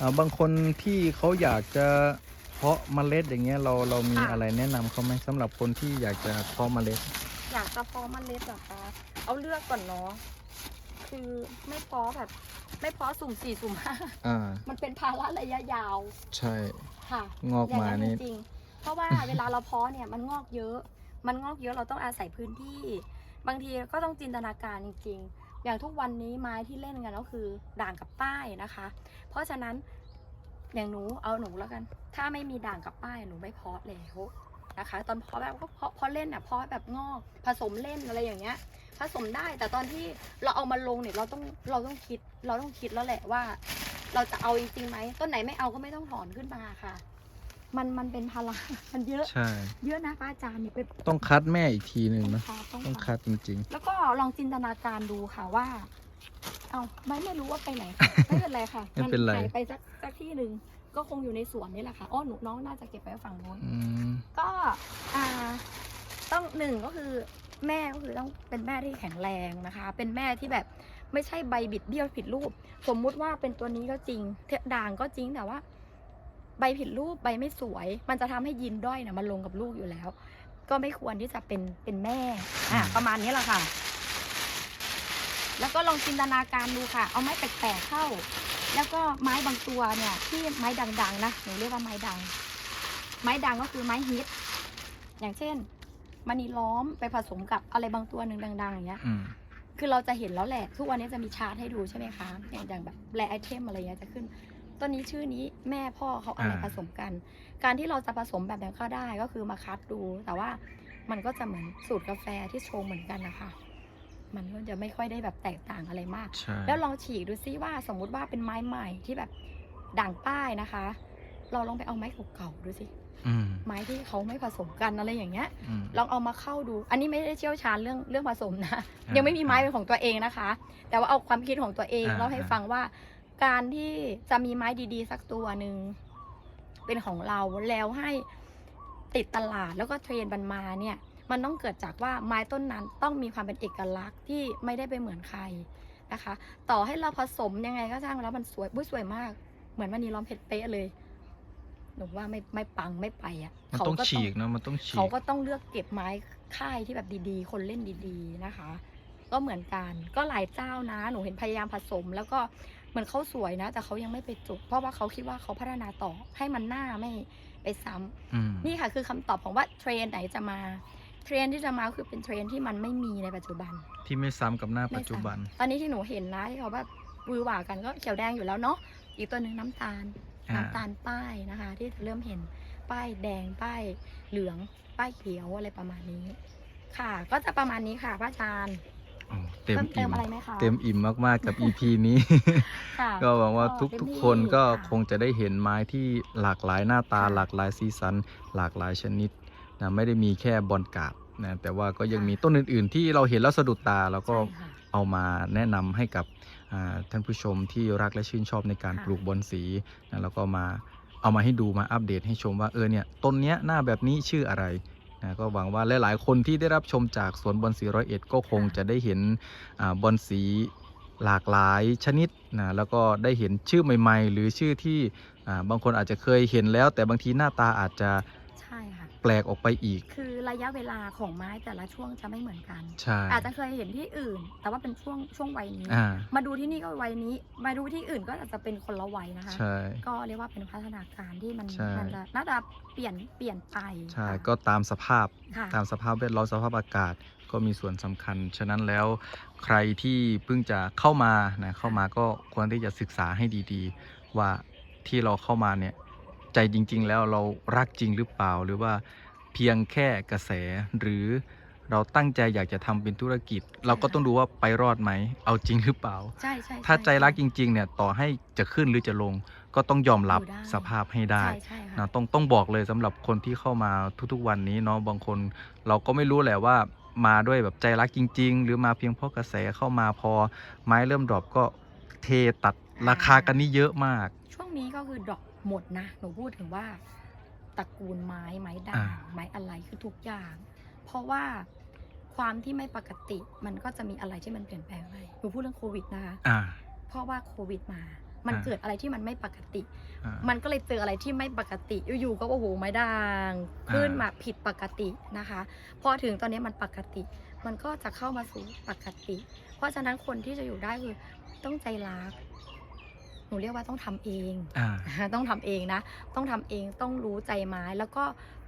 อ่าบางคนที่เขาอยากจะเพาะเมล็ดอย่างเงี้ยเราเรามีค่ะ อะไรแนะนำเขาไหมสำหรับคนที่อยากจะเพาะเมล็ด อยากจะเพาะเมันเล็ดเหรอคะเอาเลือกก่อนเนาะคือไม่เพาะแบบ ไม่เพาะสุ่มสี่สุ่มห้าอ่า มันเป็นภาระระยะยาวใช่ ค่ะงอกมาย่งนี่จริงๆเพราะว่า เวลาเราเพาะเนี่ยมันงอกเยอะ มันงอกเยอะเราต้องอาศัยพื้นที่ บางทีก็ต้องจินตนาการจริงๆ อย่างทุกวันนี้ไม้ที่เล่นกันก็คือด่างกับป้ายนะคะ เพราะฉะนั้นอย่างหนูเอาหนูแล้วกัน ถ้าไม่มีด่างกับป้ายหนูไม่เพาะแล้วนะคะ ตอนเพาะแบบก็เพาะเพาะเล่นอะเพาะแบบงอกผสมเล่นอะไรอย่างเงี้ย ผสมได้แต่ตอนที่เราเอามาลงเนี่ยเราต้องเราต้องคิดเราต้องคิดแล้วแหละว่า เราจะเอาจริงๆไหมต้นไหนไม่เอาก็ไม่ต้องถอนขึ้นมาค่ะ มันมันเป็นภาระมันเยอะ ใช่ เยอะนะป้าอาจารย์เนี่ยไปต้องคัดแม่อีกทีหนึ่งต้องนะคัดต้องต้องคัดคัดจริงแล้วก็ลองจินตนาการดูค่ะว่า เอาไม่ไม่รู้ว่าไปไหนไม่เป็นไรค่ะไม่เป็นไรหายไปสักสักที่หนึ่งก็คงอยู่ในสวนนี่แหละค่ะอ้อหนูน้องน่าจะเก็บไปไว้ฝั่งโน้นๆอืมก็อ่า ต้องหนึ่งก็คือแม่ก็คือต้องเป็นแม่ที่แข็งแรงนะคะ เป็นแม่ที่แบบไม่ใช่ใบบิดเบี้ยวผิดรูป สมมุติว่าเป็นตัวนี้ก็จริงเทด่างก็จริงแต่ว่า ใบผิดรูปใบไม่สวย มันจะทำให้ยินด้อยเนี่ยมันลงกับลูกอยู่แล้ว ก็ไม่ควรที่จะเป็นเป็นแม่อะประมาณนี้แหละค่ะ แล้วก็ลองจินตนาการดูค่ะ เอาไม้แปลกๆเข้า แล้วก็ไม้บางตัวเนี่ย ที่ไม้ดังๆนะหนูเรียกว่าไม้ดัง ไม้ดังก็คือไม้ฮิตอย่างเช่นมณีล้อมไปผสมกับอะไรบางตัวหนึ่งดัง ๆ อย่างเงี้ยอืมคือเราจะเห็นแล้วแหละ ทุกวันนี้จะมีชาร์ตให้ดูใช่ไหมคะ อย่างอย่างแบบแรไอเทมอะไรเงี้ยจะขึ้น ต้นนี้ชื่อนี้แม่พ่อเขาอะไรอ่า ผสมกัน การที่เราจะผสมแบบนั้นก็ได้ก็คือมาคัดดู แต่ว่ามันก็จะเหมือนสูตรกาแฟที่ชงเหมือนกันนะคะ มันก็จะไม่ค่อยได้แบบแตกต่างอะไรมาก ใช่ แล้วลองฉีกดูซิว่าสมมุติว่าเป็นไม้ใหม่ที่แบบด่างป้ายนะคะ เราลองไปเอาไม้เก่าๆดูสิ อืมไม้ที่เขาไม่ผสมกันอะไรอย่างเงี้ย อืม ลองเอามาเข้าดู อันนี้ไม่ได้เชี่ยวชาญเรื่องเรื่องผสมนะ อ่ายัยังไม่มีไม้เป็นของตัวเองนะคะ แต่ว่าเอาความคิดของตัวเองอ่า เล่าให้ฟังว่า การที่จะมีไม้ดีๆ สักตัวหนึ่งเป็นของเราแล้วให้ติดตลาดแล้วก็เทรนด์มันมาเนี่ย มันต้องเกิดจากว่าไม้ต้นนั้นต้องมีความเป็นเอกลักษณ์ที่ไม่ได้ไปเหมือนใครนะคะ ต่อให้เราผสมยังไงก็ช่างแล้วมันสวยบุ้ยสวยมาก เหมือนวันนี้ล้อมเพชรเป๊ะเลยหนูว่าไม่ไม่ปังไม่ไปอะมันเขาต้องก็ฉีกนะมันต้องฉีเขากก็ต้องเลือกเก็บไม้ค่ายที่แบบดีๆ คนเล่นดีๆนะคะ ก็เหมือนกันก็หลายเจ้านะ หนูเห็นพยายามผสมแล้วก็ เหมือนเขาสวยนะ แต่เขายังไม่ไปจบเพราะว่าเขาคิดว่าเขาพัฒนาต่อให้มันหน้าไม่ไปซ้ำอืมนี่ค่ะคือคำตอบของว่าเทรนด์ไหนจะมา เทรนด์ที่จะมาคือเป็นเทรนด์ที่มันไม่มีในปัจจุบัน ที่ไม่ซ้ำกับหน้าไม่ปัจจุบันซ้ำตอนนี้ที่หนูเห็นนะที่เขาแบบวือหวากันก็เขียวแดงอยู่แล้วเนาะอีกตัวหนึ่งน้ำตาลอ่าน้ำตาลป้ายนะคะ ที่จะเริ่มเห็นป้ายแดงป้ายเหลือง ป้ายเขียวอะไรประมาณนี้ ค่ะ ก็จะประมาณนี้ค่ะพระอาจารย์โอ้ เต็มเพิ่มเติอิ่มมอะไรไหมคะเต็มอิ่มมากๆกับ EP นี้ ค่ะก็หวังว่าทุกเต็มทุกที่คนก็ะคงจะได้เห็นไม้ที่หลากหลายหน้าตาค่ะหลากหลายสีสัน หลากหลายชนิดนะไม่ได้มีแค่บอลกราบนะแต่ว่าก็ยังค่ะมีต้นอื่น ๆ ที่เราเห็นแล้วสะดุดตาแล้วก็ ใช่ค่ะ เอามาแนะนำให้กับอ่าท่านผู้ชมที่รักและชื่นชอบในการค่ะ ปลูกบอนสีนะแล้วก็มาเอามาให้ดูมาอัปเดตให้ชมว่าเออเนี่ยต้นเนี้ยหน้าแบบนี้ชื่ออะไร นะก็หวังว่าหลายๆ คนที่ได้รับชมจากสวนบอลสีร้อยเอ็ดก็คงจะได้เห็นอบอลสีหลากหลายชนิดนะแล้วก็ได้เห็นชื่อใหม่ ๆ หรือชื่อที่บางคนอาจจะเคยเห็นแล้ว แต่บางทีหน้าตาอาจจะ ปลกออกไปอีก คือระยะเวลาของไม้แต่ละช่วงจะไม่เหมือนกัน ใช่ อาจจะเคยเห็นที่อื่น แต่ว่าเป็นช่วงช่วงวัยนี้ อ่า มาดูที่นี่ก็วัยนี้ มาดูที่อื่นก็อาจจะเป็นคนละวัยนะคะ ใช่ ก็เรียกว่าเป็นพัฒนาการที่มันใช่ มันจะน่าจะเปลี่ยนเปลี่ยนไปใช่ค่ะก็ตามสภาพ ค่ะ ตามสภาพแวดล้อมสภาพอากาศก็มีส่วนสำคัญ ฉะนั้นแล้วใครที่เพิ่งจะเข้ามานะเข้ามาก็ควรที่จะศึกษาให้ดีๆ ว่าที่เราเข้ามาเนี่ย ใจจริง ๆ แล้วเรารักจริงหรือเปล่า หรือว่าเพียงแค่กระแสหรือเราตั้งใจอยากจะทำเป็นธุรกิจ เราก็ต้องดูว่าไปรอดไหม เอาจริงหรือเปล่า ใช่ใช่ถ้าใจรักจช่ริง ๆ เนี่ยต่อให้จะขึ้นหรือจะลง ก็ต้องยอมรับอยู่ได้สภาพให้ได้ใช่ใช่ค่ะนะต้องต้องบอกเลยสำหรับคนที่เข้ามาทุกๆวันนี้เนาะบางคน เราก็ไม่รู้แหละว่ามาด้วยแบบใจรักจริง ๆ หรือมาเพียงเพราะกระแสเข้ามาพอ ไม้เริ่มดรอปก็เทตัดราคากันนี่เยอะมาก ช่วงนี้ก็คือดอก หมดนะ หนูพูดถึงว่าตระกูลไม้ไม้ด่าอ่างไม้อะไรคือทุกอย่าง เพราะว่าความที่ไม่ปกติมันก็จะมีอะไรที่มันเปลี่ยนแปลงไปหนูพูดเรื่องโควิดนะคะอ่าเพราะว่าโควิดมา มันอ่าเกิดอะไรที่มันไม่ปกติอ่ามันก็เลยเจออะไรที่ไม่ปกติ อยู่ๆก็โอ้โหไม้ด่างขึ้นอ่ามมาผิดปกตินะคะ พอถึงตอนนี้มันปกติ มันก็จะเข้ามาสู่ปกติ เพราะฉะนั้นคนที่จะอยู่ได้คือต้องใจรัก หนูเรียกว่าต้องทำเองอ่าต้องทำเองนะ ต้องทำเองต้องรู้ใจไม้แล้วก็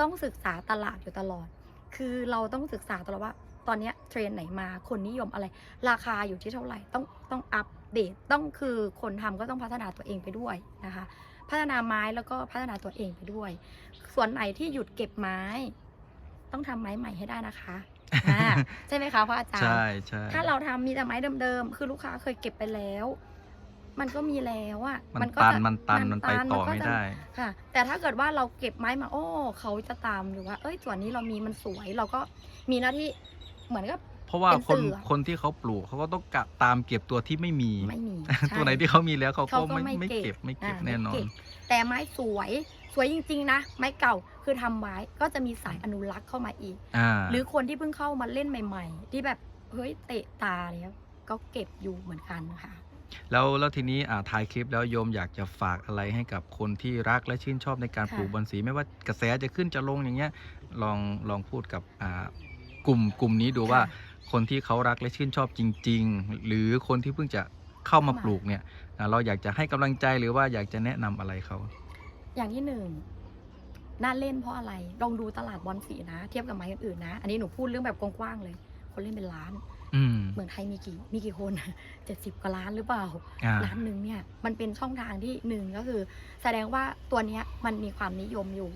ต้องศึกษาตลาดอยู่ตลอด คือเราต้องศึกษาตลอดว่าตอนเนี้ยเทรนด์ไหนมาคนนิยมอะไร ราคาอยู่ที่เท่าไหร่ต้องต้องอัปเดตต้องคือคนทำก็ต้องพัฒนาตัวเองไปด้วยนะคะ พัฒนาไม้แล้วก็พัฒนาตัวเองไปด้วย ส่วนไหนที่หยุดเก็บไม้ ต้องทำไม้ใหม่ให้ได้นะคะอ่าใช่ไหมคะพระอาจารย์ใช่ใช่ถ้าเราทำมีแต่ไม้เดิมๆคือลูกค้าเคยเก็บไปแล้ว มันก็มีแล้วอะมันก็ตันจะมันตันมันไปต่อก็ไม่จะได้ค่ะ แต่ถ้าเกิดว่าเราเก็บไม้มาโอ้เขาจะตามอยู่ว่า เอ้ยส่วนนี้เรามีมันสวยเราก็มีหน้าที่เหมือนกับเพราะว่าเป็นคนสื่ออะคนที่เขาปลูกเขาก็ต้องกะตามเก็บตัวที่ไม่มีไม่มีตัวไหนใช่ที่เขามีแล้วเขาเขาก็ก็ไม่ไม่ไม่เก็เก็บบไม่เก็บอ่าแน่นอไม่นเก็บแต่ไม้สวยสวยจริง ๆ นะ ไม้เก่าคือทำไว้ก็จะมีสายอนุรักษ์เข้ามาอีกอ่าหรือคนที่เพิ่งเข้ามาเล่นใหม่ ๆ ที่แบบเฮ้ยเตะตาแล้วก็เก็บอยู่เหมือนกันค่ะ แล้วแล้วทีนี้อ่าถ่ายคลิปแล้วโยมอยากจะฝากอะไรให้กับคนที่รักและชื่นชอบในการค่ะปลูกบอนสีไม่ว่ากระแสจะขึ้นจะลงอย่างเงี้ยลองลองพูดกับอ่ากลุ่มกลุ่มนี้ดูว่าคนที่เขารักและชื่นชอบจริง ๆ หรือคนที่เพิ่งจะเข้ามาเข้ามาปลูกเนี่ยอ่าเราอยากจะให้กำลังใจหรือว่าอยากจะแนะนำอะไรเขา อย่างที่หนึ่งน่าเล่นเพราะอะไร ลองดูตลาดบอลสีนะ เทียบกับไม้อื่นๆนะ อันนี้หนูพูดเรื่องแบบกว้างๆเลย คนเล่นเป็นล้านอืม เมืองไทยมีกี่มีกี่คนเจ็ดสิบกว่าล้านหรือเปล่าอ่าล้านหนึ่งเนี่ยมันเป็นช่องทางที่หนึ่งก็คือ แสดงว่าตัวเนี้ยมันมีความนิยมอยู่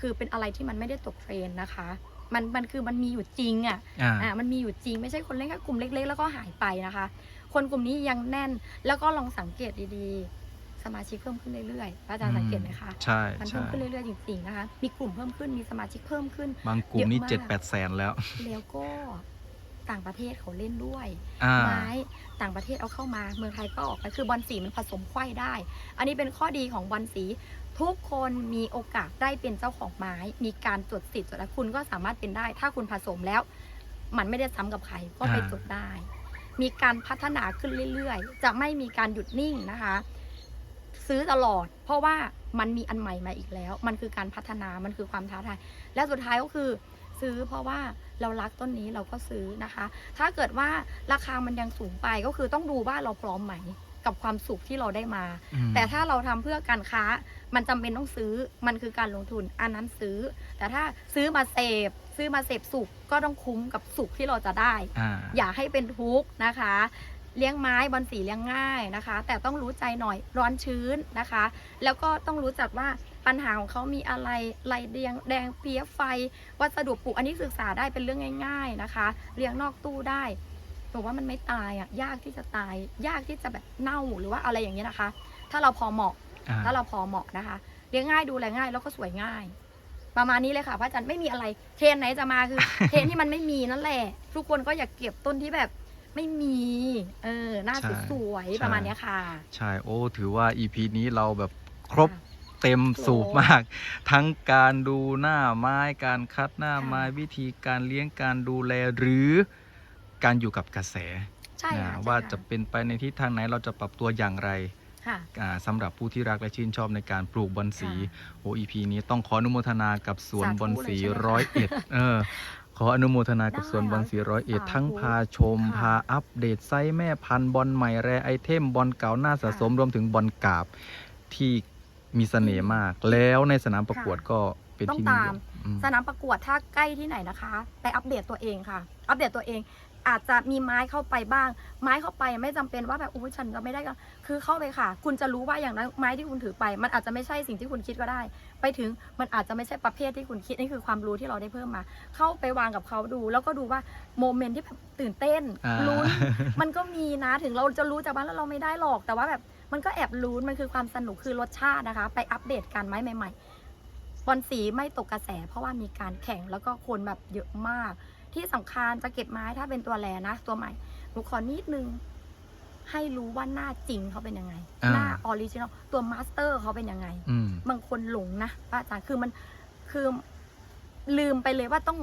คือเป็นอะไรที่มันไม่ได้ตกเทรนด์นะคะ มันมันคือมันมีอยู่จริงอะ่ะอ่าอ่ามันมีอยู่จริงไม่ใช่คนเล่นแค่กลุ่มเล็ก ๆ แล้วก็หายไปนะคะ คนกลุ่มนี้ยังแน่นแล้วก็ลองสังเกตดีๆ สมาชิกเพิ่มขึ้นเรื่อยๆพระอาจารย์สังเกตไหมคะใช่มันใช่เพิ่มขึ้นเรื่อยๆจริงๆนะคะมีกลุ่มเพิ่มขึ้นมีสมาชิกเพิ่มขึ้น บางกลุ่มนี่เยอะมากเจ็ดแปดแสนแล้วแล้วก็ ต่างประเทศเขาเล่นด้วยอ่า ไม้ต่างประเทศเอาเข้ามาเมืองไทยก็ออกไปคือบอลสีมันผสมไขว้ได้ อันนี้เป็นข้อดีของบอลสี ทุกคนมีโอกาสได้เป็นเจ้าของไม้ มีการจดสิทธิ์จดแล้วคุณก็สามารถเป็นได้ ถ้าคุณผสมแล้ว มันไม่ได้ซ้ำกับใครก็ไปอ่า จดได้ มีการพัฒนาขึ้นเรื่อยๆ จะไม่มีการหยุดนิ่งนะคะ ซื้อตลอด เพราะว่ามันมีอันใหม่มาอีกแล้ว มันคือการพัฒนามันคือความท้าทาย และสุดท้ายก็คือ ซื้อเพราะว่าเรารักต้นนี้เราก็ซื้อนะคะ ถ้าเกิดว่าราคามันยังสูงไปก็คือต้องดูว่าเราพร้อมไหมกับความสุขที่เราได้มาอืมแต่ถ้าเราทำเพื่อการค้ามันจำเป็นต้องซื้อมันคือการลงทุนอันนั้นซื้อ แต่ถ้าซื้อมาเสพซื้อมาเสพสุขก็ต้องคุ้มกับสุขที่เราจะได้อ่าอย่าให้เป็นทุกข์นะคะ เลี้ยงไม้บอลสีเลี้ยงง่ายนะคะ แต่ต้องรู้ใจหน่อยร้อนชื้นนะคะ แล้วก็ต้องรู้จักว่า ปัญหาของเขามีอะไรไรแดงแดงเพี้ยไฟ วัสดุปลูกอันนี้ศึกษาได้เป็นเรื่องง่าย ๆนะคะ เลี้ยงนอกตู้ได้แต่ว่ามันไม่ตายอะยากที่จะตาย ยากที่จะแบบเน่าหรือว่าอะไรอย่างเงี้ยนะคะ ถ้าเราพอเหมาะอ่าถ้าเราพอเหมาะนะคะ เลี้ยงง่ายดูแลง่ายแล้วก็สวยง่าย ประมาณนี้เลยค่ะพระอาจารย์ไม่มีอะไร เทรนไหนจะมาคือ เทรนที่มันไม่มีนั่นแหละ ทุกคนก็อยากเก็บต้นที่แบบไม่มี เออ หน้าใช่สวยใช่ๆประมาณเนี้ยค่ะ ใช่ โอ้ ถือว่า EP นี้เราแบบครบค่ะ เต็มครบสูบมาก ทั้งการดูหน้าไม้การคัดหน้าค่ะไม้วิธีการเลี้ยงการดูแลหรือการอยู่กับกระแสใช่นะค่ะว่าใช่ค่จะเป็นไปในทิศทางไหนเราจะปรับตัวอย่างไรค่ะอ่าสำหรับผู้ที่รักและชื่นชอบในการปลูกบอนสีค่ะโอ้ EP นี้ต้องขออนุโมทนากับสวนสาธุบอนสีเลยใช่ไหมคะร้อยเอ็ดเออขออนุโมทนากับได้สวนบอนสีร้อยเอ็ดสาธุทั้งพาชมค่ะพาอัปเดตไซส์แม่พันธุ์บอลใหม่แรไอเทมบอลเก่าหน้าสะสมค่ะรวมถึงบอลกาบที่ มีเสน่ห์มาก แล้วในสนามประกวดค่ะก็เป็นต้องที่นิยตามมอืม สนามประกวดถ้าใกล้ที่ไหนนะคะ ไปอัปเดตตัวเองค่ะ อัปเดตตัวเอง อาจจะมีไม้เข้าไปบ้าง ไม้เข้าไปไม่จำเป็นว่าแบบโอ้ยฉันจะไม่ได้ก็คือเข้าไปค่ะ คุณจะรู้ว่าอย่างนั้นไม้ที่คุณถือไป มันอาจจะไม่ใช่สิ่งที่คุณคิดก็ได้ ไปถึงมันอาจจะไม่ใช่ประเภทที่คุณคิดนี่คือความรู้ที่เราได้เพิ่มมา เข้าไปวางกับเขาดู แล้วก็ดูว่าโมเมนต์ที่แบบตื่นเต้นอ่า ลุ้นมันก็มีนะถึงเราจะรู้จากบ้านแล้วเราไม่ได้หรอกแต่ว่าแบบ มันก็แอบลุ้นมันคือความสนุกคือรสชาตินะคะ ไปอัปเดตการไม้ใหม่ ๆ บอลสีไม่ตกกระแส เพราะว่ามีการแข่งแล้วก็คนแบบเยอะมาก ที่สำคัญจะเก็บไม้ถ้าเป็นตัวแลนะ ตัวใหม่หนูขอนิดนึงให้รู้ว่าหน้าจริงเขาเป็นยังไงอ่าหน้าออริจินอลตัวมาสเตอร์เขาเป็นยังไงอืมบางคนหลงนะป้าอาจารย์คือมันคือลืมไปเลยว่าต้อง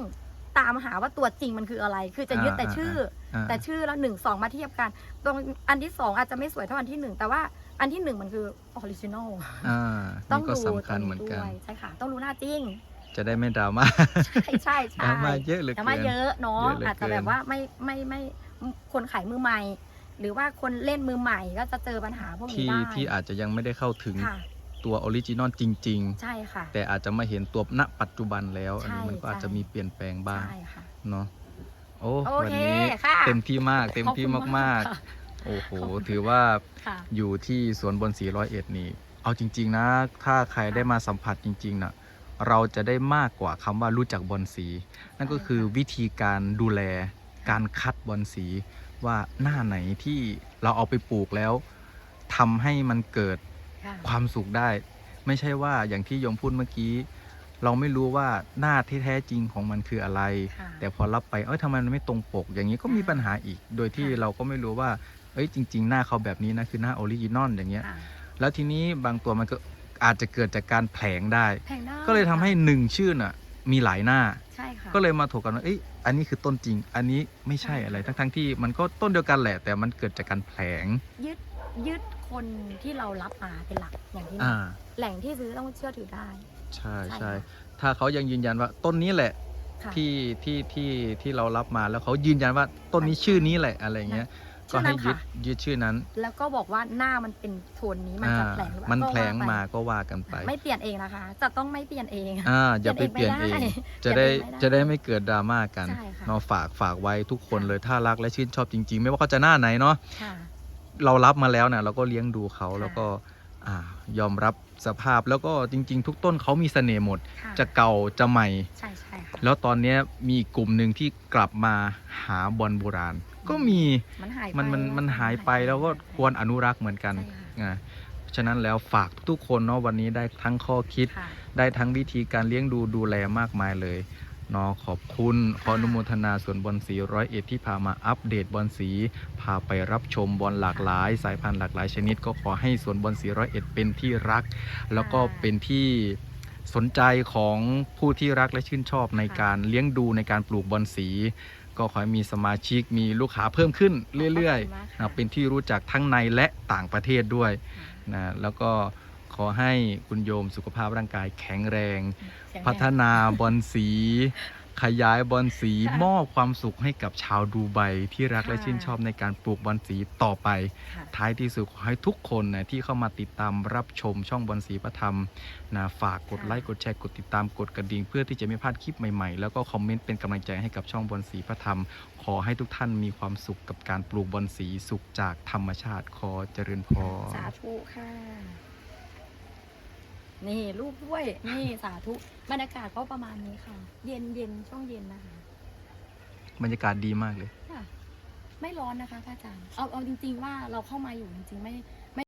ตามหาว่าตัวจริงมันคืออะไร คือจะยึดแต่ชื่ออ่าแต่ชื่อแล้วหนึ่งสองมาเทียบกัน ตรงอันที่สองอาจจะไม่สวยเท่าอันที่หนึ่งแต่ว่าอันที่หนึ่งมันคือออริจินอลอ่าต้องนี่ก็ดูสำคัญเหมือนกันตัวด้วยใช่ค่ะ ต้องรู้หน้าจริง จะได้ไม่ดราม่าใช่ใช่ดใช่ราม่าเยอะเหลยแต่มาเยอะเนาะเยอะเหลืออาจจะเกินแบบว่าไม่ไม่ไม่คนขายมือใหม่ หรือว่าคนเล่นมือใหม่ก็จะเจอปัญหาพวกนี้ที่ได้ที่อาจจะยังไม่ได้เข้าถึงค่ะ ตัวออริจินอลจริง ใช่ค่ะ ๆ แต่อาจจะมาเห็นตัวณปัจจุบันแล้ว อันนี้ใช่มันก็อาจจะใช่มีเปลี่ยนแปลงบ้าง ใช่ค่ะ เนาะโอ้โอวันเคนี้ค่ะเต็มที่มากเต็มที่ขอบคุณมากค่ะ ๆ โอ้โหขอบคุณถือว่าค่ะ อยู่ที่สวนบนสีร้อยเอ็ดนี่ เอาจริง ๆ นะ ถ้าใครได้มาสัมผัสจริง ๆนะเราจะได้มากกว่าคำว่ารู้จักบอลสี นั่นก็คือวิธีการดูแลการคัดบอลสี ว่าหน้าไหนที่เราเอาไปปลูกแล้วทำให้มันเกิด ค่ะความสุขได้ ไม่ใช่ว่าอย่างที่โยมพูดเมื่อกี้ เราไม่รู้ว่าหน้าที่แท้จริงของมันคืออะไรค่ะแต่พอรับไปเอ้ยทำไมมันไม่ตรงปก อย่างนี้ก็มีปัญหาอีก โดยที่ค่ะเราก็ไม่รู้ว่าเอ้ยจริง ๆ หน้าเขาแบบนี้นะคือหน้าออริจินอลอย่างเงี้ยค่ะแล้วทีนี้บางตัวมันก็อาจจะเกิดจากการแผลงได้แพงได้ก็เลยทำให้หนึ่งชื่อน่ะมีหลายหน้าใช่ค่ะก็เลยมาถกกันว่าเอ้ยอันนี้คือต้นจริง อันนี้ไม่ใช่อะไรใช่ค่ะทั้งๆที่มันก็ต้นเดียวกันแหละ แต่มันเกิดจากการแผลงยึด ยึดคนที่เรารับมาเป็นหลักอย่างที่อ่าแหล่งที่ซื้อต้องเชื่อถือได้ ใช่ใช่ใช่ค่ะ ถ้าเขายังยืนยันว่าต้นนี้แหละค่ะ ที่ที่ที่ที่เรารับมาแล้วเขายืนยันว่าต้นนี้ชื่อนี้แหละอะไรเงี้ย ก็ชื่อให้นั้นยึดค่ะ ยึดชื่อนั้นแล้วก็บอกว่าหน้ามันเป็นโทนนี้มันอ่าจะแผลงหรือเปล่ามันก็แผลงว่ไปมาก็ว่ากันไป ไม่เปลี่ยนเองนะคะ จะต้องไม่เปลี่ยนเอง อ่าอย่าไปเปลี่ยนเองจะได้เปลี่ยนเองไม่ได้จะได้ไม่เกิดดราม่ากันใช่ค่ะ เนาะฝากฝากไว้ทุกคนค่ะเลยถ้ารักและชื่นชอบจริง ๆ ไม่ว่าเขาจะหน้าไหนเนาะค่ะ เรารับมาแล้วเนี่ยเราก็เลี้ยงดูเขาค่ะแล้วก็อ่ายอมรับสภาพแล้วก็จริง ๆ ทุกต้นเขามีเสน่ห์หมดค่ะจะเก่าจะใหม่ใช่ใช่ค่ะแล้วตอนเนี้ยมีกลุ่มหนึ่งที่กลับมาหาบอลโบราณ ก็มีมันหายไปมันมันมันหายไปแล้วก็ควรอนุรักษ์เหมือนกันใช่ค่ะอ่าฉะนั้นแล้วฝากทุกๆคนเนาะวันนี้ได้ทั้งข้อคิดค่ะได้ทั้งวิธีการเลี้ยงดูดูแลมากมายเลยเนาะขอบคุณขออนุโมทนาส่วนบอลสีร้อยเอ็ดที่พามาอัปเดตบอลสีพาไปรับชมบอลหลากหลาย สายพันธุ์หลากหลายชนิด ก็ขอให้สวนบอลสีร้อยเอ็ดเป็นที่รัก แล้วก็เป็นที่สนใจของผู้ที่รักและชื่นชอบในการเลี้ยงดูในการปลูกบอลสี ก็ขอให้มีสมาชิกมีลูกค้าเพิ่มขึ้นเรื่อยขบคุณมากๆค่ะนะเป็นที่รู้จักทั้งในและต่างประเทศด้วยค่ะนะแล้วก็ ขอให้คุณโยมสุขภาพร่างกายแข็งแรงเสียงพัฒแรงนาบอลสี ขยายบอลสีค่ะมอบความสุขให้กับชาวดูไบที่รักค่ะและชื่นชอบในการปลูกบอลสีต่อไปค่ะท้ายที่สุดขอให้ทุกคนนะที่เข้ามาติดตามรับชมช่องบอลสีประธรรมนะฝากกดค่ะไลค์กดแชร์กดติดตามกดกระดิ่งเพื่อที่จะไม่พลาดคลิปใหม่ๆ แล้วก็คอมเมนต์เป็นกำลังใจให้กับช่องบอลสีประธรรม ขอให้ทุกท่านมีความสุขกับการปลูกบอลสีสุขจากธรรมชาติขอเจริญพรสาธุค่ะ นี่รูปด้วย นี่สาธุ บรรยากาศก็ประมาณนี้ค่ะ เย็นเย็นช่วงเย็นนะคะ บรรยากาศดีมากเลย ค่ะ ไม่ร้อนนะคะพระอาจารย์ เอาเอาจริง ๆ ว่าเราเข้ามาอยู่จริงๆไม่